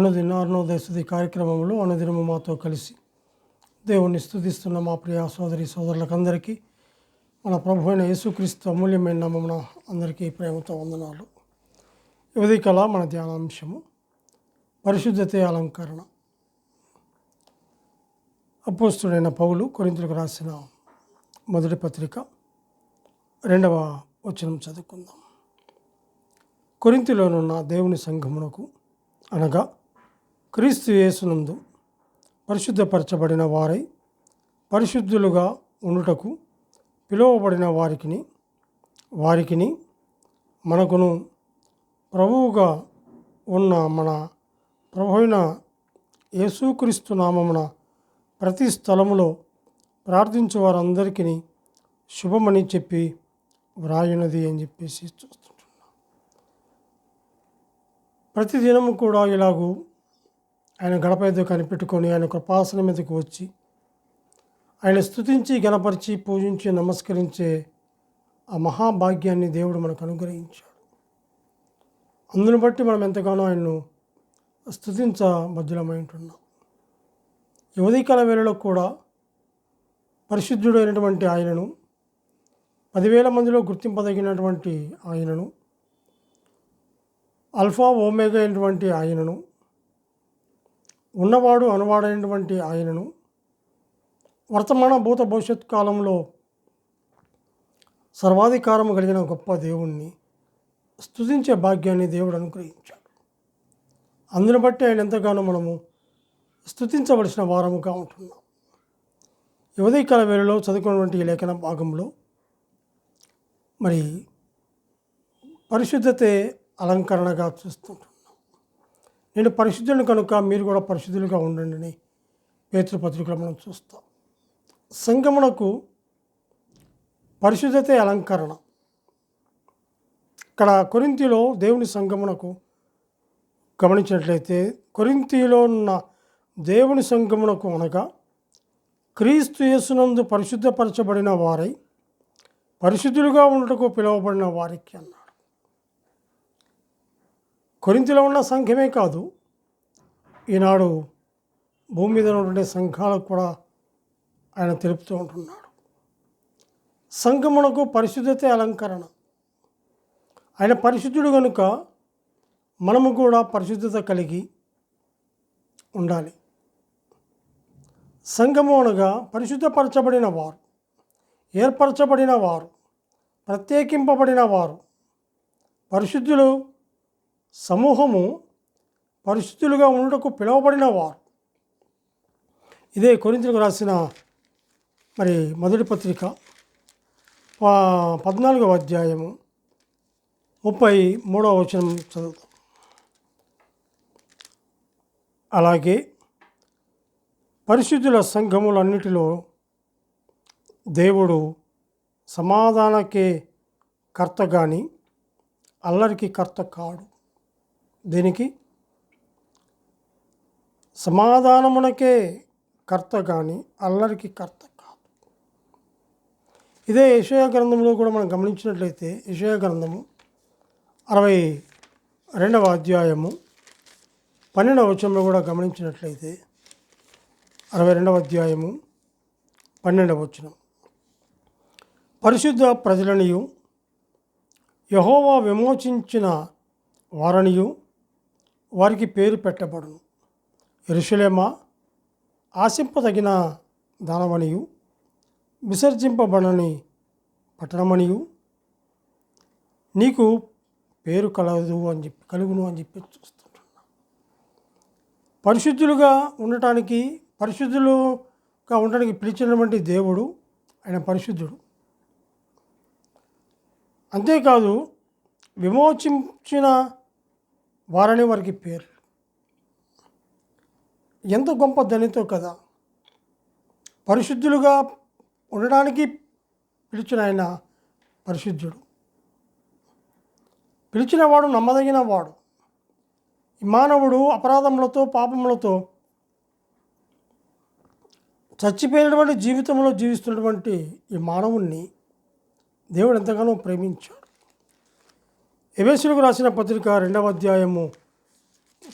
అనుదిన అరుణోదయస్థుతి కార్యక్రమంలో అనుదినము మాతో కలిసి దేవుణ్ణి స్థుతిస్తున్న మా ప్రియ సోదరి సోదరులకందరికీ మన ప్రభు అయిన యేసుక్రీస్తు అమూల్యమైన నామమున అందరికీ ప్రేమతో వందనాలు. ఇవది కళ మన ధ్యానాంశము. పరిశుద్ధతే అలంకరణ. అపోస్తుడైన పౌలు కొరింతలకు రాసిన మొదటి పత్రిక రెండవ వచనం చదువుకుందాం. కొరింతిలోనున్న దేవుని సంఘమునకు అనగా క్రీస్తు యేసునందు పరిశుద్ధపరచబడిన వారై పరిశుద్ధులుగా ఉండుటకు పిలువబడిన వారికిని వారికిని మనకును ప్రభువుగా ఉన్న మన ప్రభువైన యేసుక్రీస్తు నామమున ప్రతి స్థలములో ప్రార్థించు వారందరికీ శుభమని చెప్పి వ్రాయినది అని చెప్పేసి చూస్తుంటున్నాం. ప్రతి దినము కూడా ఇలాగూ ఆయన గడప ఎదురు కనిపెట్టుకొని ఆయన కృపాసనం మీదకి వచ్చి ఆయన స్థుతించి గణపరిచి పూజించి నమస్కరించే ఆ మహాభాగ్యాన్ని దేవుడు మనకు అనుగ్రహించాడు. అందును బట్టి మనం ఎంతగానో ఆయన్ను స్థుతించబద్ధులమై ఉంటున్నాం. యువదీకాల వేళలో కూడా పరిశుద్ధుడైనటువంటి ఆయనను పదివేల మందిలో గుర్తింపదగినటువంటి ఆయనను అల్ఫా ఓమేగా అయినటువంటి ఆయనను ఉన్నవాడు అనువాడైనటువంటి ఆయనను వర్తమాన భూత భవిష్యత్ కాలంలో సర్వాధికారము కలిగిన గొప్ప దేవుణ్ణి స్తుతించే భాగ్యాన్ని దేవుడు అనుగ్రహించాడు. అందును బట్టి ఆయన ఎంతగానో మనము స్తుతించవలసిన వారముగా ఉంటున్నాం. ఈ ఉదయకాల వేళలో చదువుకున్నటువంటి ఈ లేఖన భాగంలో మరి పరిశుద్ధతే అలంకరణగా చూస్తుంటాం. నేను పరిశుద్ధుని కనుక మీరు కూడా పరిశుద్ధులుగా ఉండండి అని పేతృపత్రికలో మనం చూస్తాం. సంగమునకు పరిశుద్ధతే అలంకరణ. ఇక్కడ కొరింతిలో దేవుని సంగమునకు గమనించినట్లయితే కొరింతిలో ఉన్న దేవుని సంగమునకు అనగా క్రీస్తు యేసునందు పరిశుద్ధపరచబడిన వారై పరిశుద్ధులుగా ఉండటకు పిలువబడిన వారికి అన్నారు కొరింతిలో ఉన్న సంఘమే కాదు ఈనాడు భూమి మీద ఉన్నటువంటి సంఘాలకు కూడా ఆయన తెలుపుతూ ఉంటున్నాడు. సంఘమునకు పరిశుద్ధతే అలంకరణ. ఆయన పరిశుద్ధుడు కనుక మనము కూడా పరిశుద్ధత కలిగి ఉండాలి. సంఘము అనగా పరిశుద్ధపరచబడిన వారు ఏర్పరచబడిన వారు ప్రత్యేకింపబడిన వారు. పరిశుద్ధులు సమూహము పరిశుద్ధులుగా ఉండటకు పిలువబడిన వారు. ఇదే కొరింతలకు రాసిన మరి మొదటి పత్రిక పద్నాలుగవ అధ్యాయము ముప్పై మూడవ వచనం చదువుతాం. అలాగే పరిశుద్ధుల సంఘములన్నిటిలో దేవుడు సమాధానకే కర్త కానీ అల్లరికి కర్త కాడు. దీనికి సమాధానమునకే కర్త కానీ అల్లరికి కర్త కాదు. ఇదే యశయ గ్రంథంలో కూడా మనం గమనించినట్లయితే యశయ గ్రంథము అరవై రెండవ అధ్యాయము పన్నెండవ వచనంలో కూడా గమనించినట్లయితే అరవై రెండవ అధ్యాయము పన్నెండవ వచనం. పరిశుద్ధ ప్రజలనియు యహోవా విమోచించిన వారనియు వారికి పేరు పెట్టబడును. ఎరుషలేమా ఆశింపదగిన దానమనియు విసర్జింపబడని పట్టణమనియు నీకు పేరు కలదు అని చెప్పి కలుగును అని చెప్పి చూస్తుంటున్నా. పరిశుద్ధులుగా ఉండటానికి పరిశుద్ధులుగా ఉండటానికి పిలిచినటువంటి దేవుడు ఆయన పరిశుద్ధుడు. అంతేకాదు విమోచించిన వారని వారికి పేరు. ఎంత గొప్ప ధనితో కదా. పరిశుద్ధులుగా ఉండడానికి పిలిచిన ఆయన పరిశుద్ధుడు. పిలిచినవాడు నమ్మదగిన వాడు. ఈ మానవుడు అపరాధములతో పాపములతో చచ్చిపోయినటువంటి జీవితంలో జీవిస్తున్నటువంటి ఈ మానవుణ్ణి దేవుడు ఎంతగానో ప్రేమించాడు. ఎవేసులకు రాసిన పత్రిక రెండవ అధ్యాయము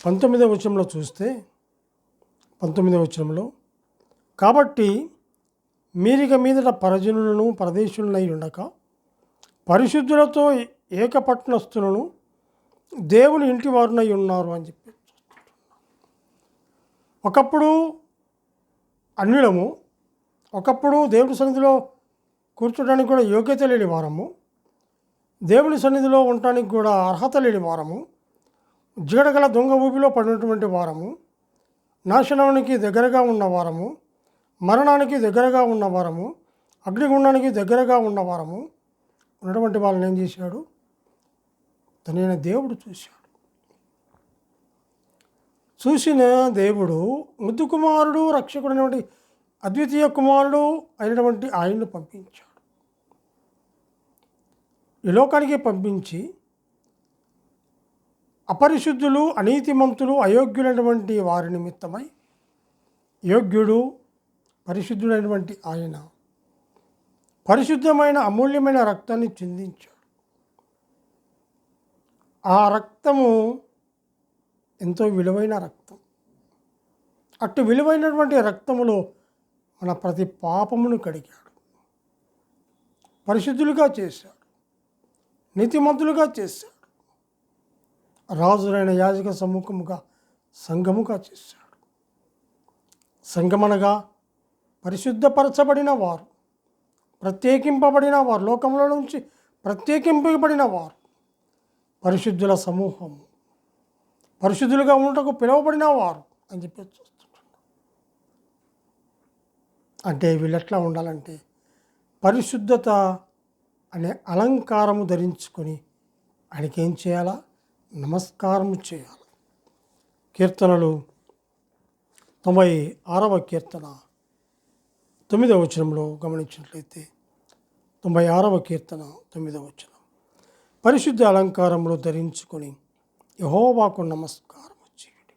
పంతొమ్మిదవ వచనంలో చూస్తే పంతొమ్మిదవ వచనంలో కాబట్టి మీరిక మీదట పరజనులను ప్రదేశులనై ఉండక పరిశుద్ధులతో ఏకపట్నస్తులను దేవుని ఇంటి వారునై ఉన్నారు అని చెప్పి. ఒకప్పుడు అన్యులము ఒకప్పుడు దేవుడి సన్నిధిలో కూర్చోడానికి కూడా యోగ్యత లేని వారము దేవుని సన్నిధిలో ఉండటానికి కూడా అర్హత లేని వారము జీడగల దొంగ ఊపిలో పడినటువంటి వారము నాశనానికి దగ్గరగా ఉన్న వారము మరణానికి దగ్గరగా ఉన్న వారము అగ్నిగుండానికి దగ్గరగా ఉన్న వారము ఉన్నటువంటి వాళ్ళని ఏం చేశాడు? తనైన దేవుడు చూశాడు. చూసిన దేవుడు ముద్దు కుమారుడు రక్షకుడైనటువంటి అద్వితీయ కుమారుడు అయినటువంటి ఆయన్ను పంపించాడు. విలోకానికి పంపించి అపరిశుద్ధులు అనీతిమంతులు అయోగ్యులైనటువంటి వారి నిమిత్తమై యోగ్యుడు పరిశుద్ధుడైనటువంటి ఆయన పరిశుద్ధమైన అమూల్యమైన రక్తాన్ని చిందించాడు. ఆ రక్తము ఎంతో విలువైన రక్తం. అటు విలువైనటువంటి రక్తములో మన ప్రతి పాపమును కడిగాడు. పరిశుద్ధులుగా చేశాడు. నీతిమంతులుగా చేశాడు. రాజులైన యాజక సముఖముగా సంఘముగా చేశాడు. సంఘమనగా పరిశుద్ధపరచబడిన వారు ప్రత్యేకింపబడిన వారు లోకంలో నుంచి ప్రత్యేకింపబడిన వారు పరిశుద్ధుల సమూహము పరిశుద్ధులుగా ఉండటకు పిలువబడిన వారు అని చెప్పి అంటే వీళ్ళు ఎట్లా ఉండాలంటే పరిశుద్ధత అనే అలంకారము ధరించుకొని ఆయనకి ఏం చేయాలా? నమస్కారము చేయాలి? కీర్తనలు తొంభై ఆరవ కీర్తన తొమ్మిదవ వచనంలో గమనించినట్లయితే తొంభై ఆరవ కీర్తన తొమ్మిదవ వచనం. పరిశుద్ధ అలంకారంలో ధరించుకొని యహోవాకు నమస్కారం చేయండి.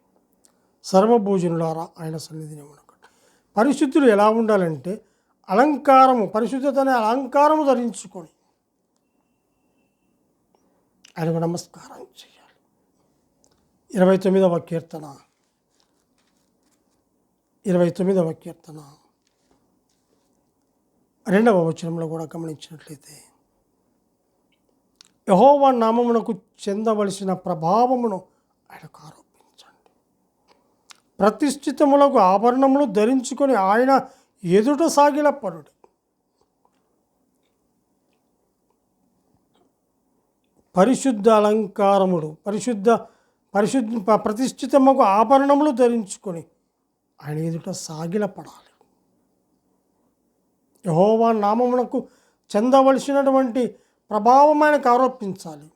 సర్వభోజనులారా ఆయన సన్నిధిని ఉండకండి పరిశుద్ధులు ఎలా ఉండాలంటే అలంకారము పరిశుద్ధత అనే అలంకారము ధరించుకొని ఆయనకు నమస్కారం చేయాలి. ఇరవై తొమ్మిదవ కీర్తన. ఇరవై తొమ్మిదవ కీర్తన. రెండవ వచనంలో కూడా గమనించినట్లయితే యహోవా నామమునకు చెందవలసిన ప్రభావమును ఆయనకు ఆరోపించండి. ప్రతిష్ఠితములకు ఆభరణములు ధరించుకొని ఆయన ఎదుట సాగిల పరుడు పరిశుద్ధ అలంకారముడు పరిశుద్ధ పరిశుద్ధ ప- ఆభరణములు ధరించుకొని ఆయన ఎదుట సాగిలపడాలి. యహోవా నామమునకు చెందవలసినటువంటి ప్రభావం ఆయనకు ఆరోపించాలి.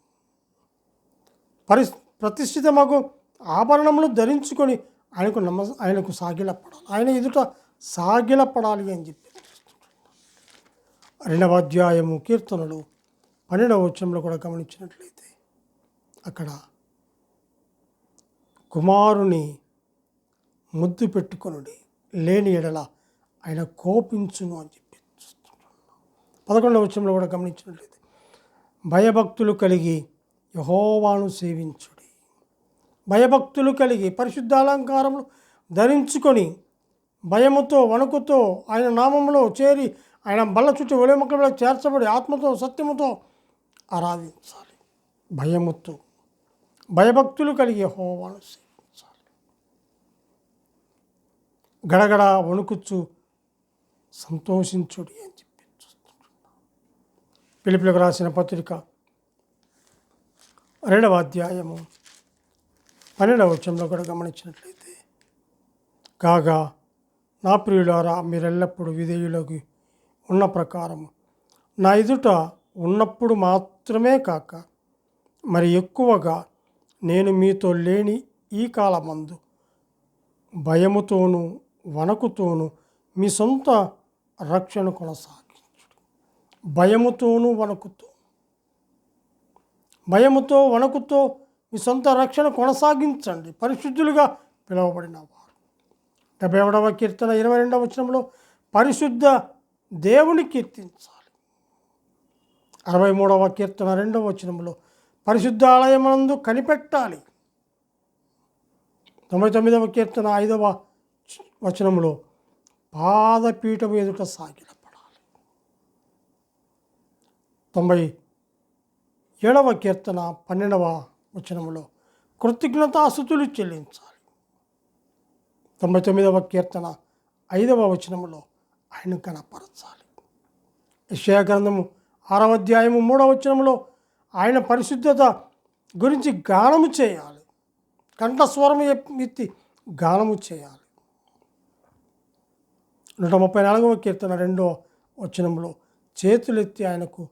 పరి ప్రతిష్ఠితమగు ఆభరణములు ధరించుకొని ఆయనకు నమ ఆయనకు సాగిలపడాలి. ఆయన ఎదుట సాగిలపడాలి అని చెప్పి. రెండవ అధ్యాయము కీర్తనలు పన్నెండవ వచనంలో కూడా గమనించినట్లయితే అక్కడ కుమారుని ముద్దు పెట్టుకొనుడి లేని ఎడల ఆయన కోపించును అని చెప్పి పదకొండవ వచనంలో కూడా గమనించినట్లయితే భయభక్తులు కలిగి యహోవాను సేవించుడి. భయభక్తులు కలిగి పరిశుద్ధాలంకారములు ధరించుకొని భయముతో వణుకుతో ఆయన నామములో చేరి ఆయన బల్ల చుట్టూ ఒలిమక్కలలో చేర్చబడి ఆత్మతో సత్యముతో ఆరాధించాలి భయముతో భయభక్తులు కలిగే హోమాను సేవించాలి. గడగడ వణుకుచ్చు సంతోషించుడి అని చెప్పి పిలుపులకు రాసిన పత్రిక రెండవ అధ్యాయము పన్నెండవ వచ్చంలో కూడా గమనించినట్లయితే కాగా నా ప్రియులారా మీరెల్లప్పుడూ విధేయులకి ఉన్న ప్రకారము నా ఎదుట ఉన్నప్పుడు మాత్రమే కాక మరి ఎక్కువగా నేను మీతో లేని ఈ కాలమందు భయముతోనూ వణకుతోనూ మీ సొంత రక్షణ కొనసాగించుడు భయముతోనూ వణకుతో భయముతో వణకుతో మీ సొంత రక్షణ కొనసాగించండి. పరిశుద్ధులుగా పిలువబడిన వారు. డెబ్బై ఒకటవ కీర్తన ఇరవై రెండవ వచనంలో పరిశుద్ధ దేవుని కీర్తించాలి అరవై మూడవ కీర్తన రెండవ వచనంలో పరిశుద్ధ ఆలయమందు కనిపెట్టాలి. తొంభై తొమ్మిదవ కీర్తన ఐదవ వచనంలో పాదపీఠం ఎదుట సాగిలపడాలి. తొంభై ఏడవ కీర్తన పన్నెండవ వచనంలో కృతజ్ఞతాస్థుతులు చెల్లించాలి. తొంభై తొమ్మిదవ కీర్తన ఐదవ వచనంలో ఆయన కనపరచాలి. యెషయా గ్రంథము ఆరవ అధ్యాయము మూడవ వచనంలో ఆయన పరిశుద్ధత గురించి గానము చేయాలి. కంఠస్వరం ఎత్తి గానము చేయాలి. నూట ముప్పై నాలుగవ కీర్తన రెండవ వచనంలో చేతులెత్తి ఆయనకు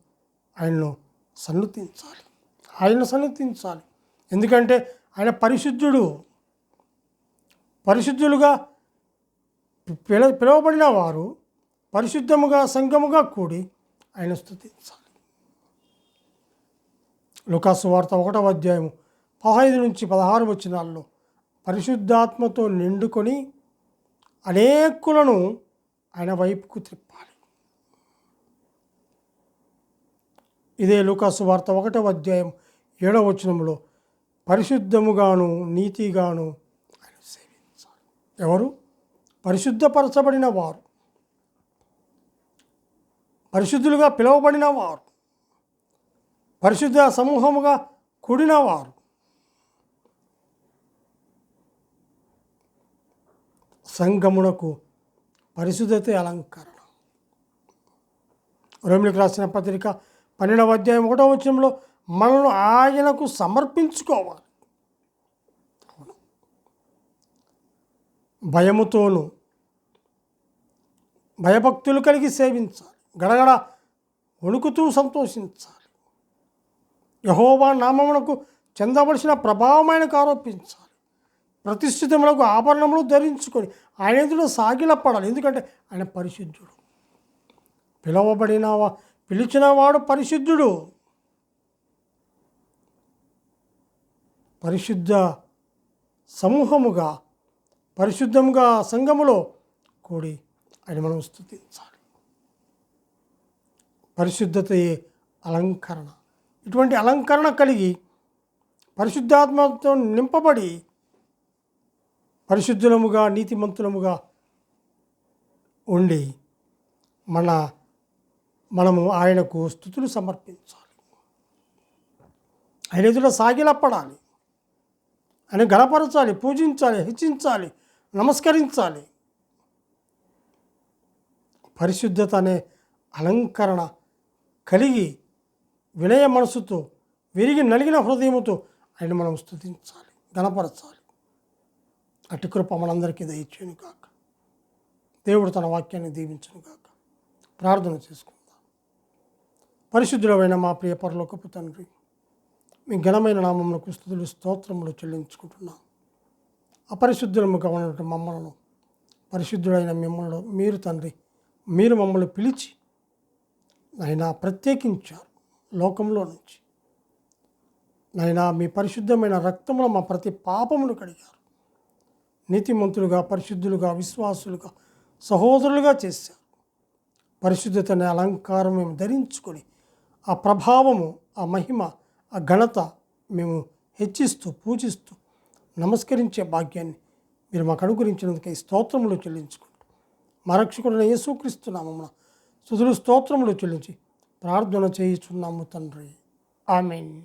ఆయన్ను సన్నతించాలి. ఆయన సన్నతించాలి. ఎందుకంటే ఆయన పరిశుద్ధుడు. పరిశుద్ధులుగా పిల పిలువబడిన వారు పరిశుద్ధముగా సంఘముగా కూడి ఆయన స్థుతించాలి లుకాసు వార్త ఒకటవ అధ్యాయం పదహైదు నుంచి పదహారు వచనాల్లో పరిశుద్ధాత్మతో నిండుకొని అనేకులను ఆయన వైపుకు త్రిప్పాలి. ఇదే లుకాసు వార్త ఒకటవ అధ్యాయం ఏడవ వచనంలో పరిశుద్ధముగాను నీతిగాను ఆయన సేవించాలి. ఎవరు? పరిశుద్ధపరచబడిన వారు. పరిశుద్ధులుగా పిలువబడిన వారు పరిశుద్ధ సమూహముగా కూడిన వారు సంగమునకు పరిశుద్ధత అలంకరణ. రోమిలకు రాసిన పత్రిక పన్నెండవ అధ్యాయం ఒకటో వచ్చంలో మనల్ని ఆయనకు సమర్పించుకోవాలి. అవును. భయముతోనూ భయభక్తులు కలిగి సేవించాలి. గడగడ వణుకుతూ సంతోషించాలి. యహోవా నామమునకు చెందవలసిన ప్రభావం ఆయనకు ఆరోపించాలి. ప్రతిష్ఠితములకు ఆభరణములు ధరించుకొని ఆయన ఎదుట సాగిలపడాలి. ఎందుకంటే ఆయన పరిశుద్ధుడు. పిలువబడిన పిలిచిన వాడు పరిశుద్ధుడు. పరిశుద్ధ సమూహముగా పరిశుద్ధముగా సంఘములో కూడి ఆయన మనం స్థుతించాలి. పరిశుద్ధతయే అలంకరణ. ఇటువంటి అలంకరణ కలిగి పరిశుద్ధాత్మతో నింపబడి పరిశుద్ధులముగా నీతిమంతులముగా ఉండి మన మనము ఆయనకు స్థుతులు సమర్పించాలి. ఆయన ఎదుట సాగిలప్పడాలి ఆయన గణపరచాలి పూజించాలి హెచ్చించాలి నమస్కరించాలి. పరిశుద్ధత అనే అలంకరణ కలిగి వినయ మనసుతో విరిగి నలిగిన హృదయముతో ఆయన మనం స్థుతించాలి గణపరచాలి అటు కృప మనందరికీ దయచేయను కాక దేవుడు తన వాక్యాన్ని దీవించను కాక ప్రార్థన చేసుకుందాం. పరిశుద్ధుడమైన మా ప్రియ పరలోకపు తండ్రి మీ ఘనమైన నామములకు స్థుతులు స్తోత్రములు చెల్లించుకుంటున్నాం. అపరిశుద్ధులముగా ఉన్నటువంటి మమ్మలను పరిశుద్ధుడైన మిమ్మల్ని మీరు తండ్రి మీరు మమ్మల్ని పిలిచి నాయన ప్రత్యేకించారు లోకంలో నుంచి. నాయనా మీ పరిశుద్ధమైన రక్తంలో మా ప్రతి పాపమును కడిగారు. నీతిమంతులుగా పరిశుద్ధులుగా విశ్వాసులుగా సహోదరులుగా చేశారు. పరిశుద్ధత అనే అలంకారం మేము ధరించుకొని ఆ ప్రభావము ఆ మహిమ ఆ ఘనత మేము హెచ్చిస్తూ పూజిస్తూ నమస్కరించే భాగ్యాన్ని మీరు మాకు అనుగ్రహించినందుకే స్తోత్రములు చెల్లించుకుంటూ. మా రక్షకుడైన యేసుక్రీస్తు నామమున స్తుతులు స్తోత్రములు చెల్లించి ప్రార్థన చేయుచున్నాము తండ్రి. ఆమెన్.